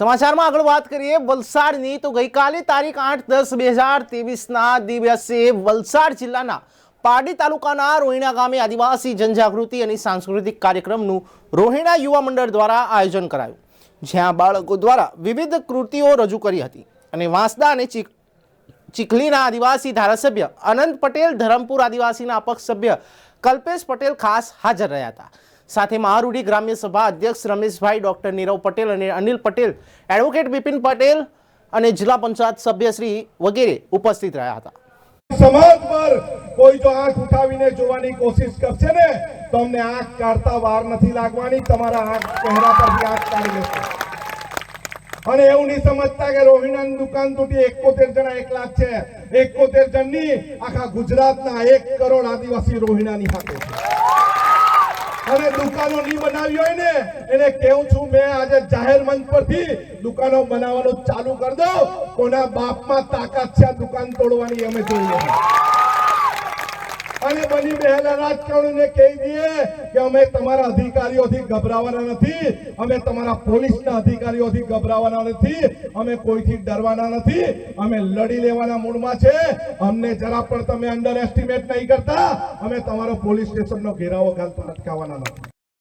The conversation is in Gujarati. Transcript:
સમાચારમાં આગળ વાત કરીએ, વલસાડની. તો ગઈકાલે તારીખ આઠ દસ બે હજાર ત્રેવીસના દિવસે વલસાડ જિલ્લાના પારડી તાલુકાના રોહિણા ગામે આદિવાસી જનજાગૃતિ અને સાંસ્કૃતિક કાર્યક્રમનું રોહિણા યુવા મંડળ દ્વારા આયોજન કરાયું, જ્યાં બાળકો દ્વારા વિવિધ કૃતિઓ રજૂ કરી હતી. અને વાંસદા અને ચીક ચીખલીના આદિવાસી ધારાસભ્ય અનંત પટેલ, ધરમપુર આદિવાસીના અપક્ષ સભ્ય કલ્પેશ પટેલ ખાસ હાજર રહ્યા હતા. સાથે મહારૂઢી ગ્રામ્ય સભા અધ્યક્ષ રમેશભાઈ, ડૉક્ટર નીરવ પટેલ અને અનિલ પટેલ, એડવોકેટ બિપિન પટેલ અને જિલ્લા પંચાયત સભ્ય શ્રી વગેરે ઉપસ્થિત રહ્યા હતા. સમાજ પર કોઈ જો આંખ ઉઠાવીને જોવાની કોશિશ કરશે ને, તો અમને આંખ કાઢતા વાર નથી લાગવાની. તમારા આંખ ચહેરા પરથી આંખ કાઢી લેશે. અને એવું નહીં સમજતા કે રોહિણાની દુકાન તૂટી એકોતેર જણા એક લાખ છે. એકોતેર જણની આખા ગુજરાતના એક કરોડ આદિવાસી રોહિણાની હાથે છે. અને દુકાનો નહીં બનાવી હોય ને, એને કેવું છું મેં આજે જાહેર મંચ પરથી દુકાનો બનાવવાનું ચાલુ કરી દો કોના બાપમાં તાકાત છે દુકાન તોડવાની, અમે જોઈએ. અને બની બેહેલા રાજકારણીને કહી દઈએ કે અમે તમારા અધિકારીઓથી ગભરાવાના નથી, અમે તમારા પોલીસના અધિકારીઓથી ગભરાવાના નથી, અમે કોઈથી ડરવાના નથી, અમે લડી લેવાના મૂડમાં છે. અમને જરા પણ તમે અંડર એસ્ટિમેટ નહીં કરતા, અમે તમારો પોલીસ સ્ટેશનનો ઘેરાવો ઘાલતા અટકાવવાના નથી.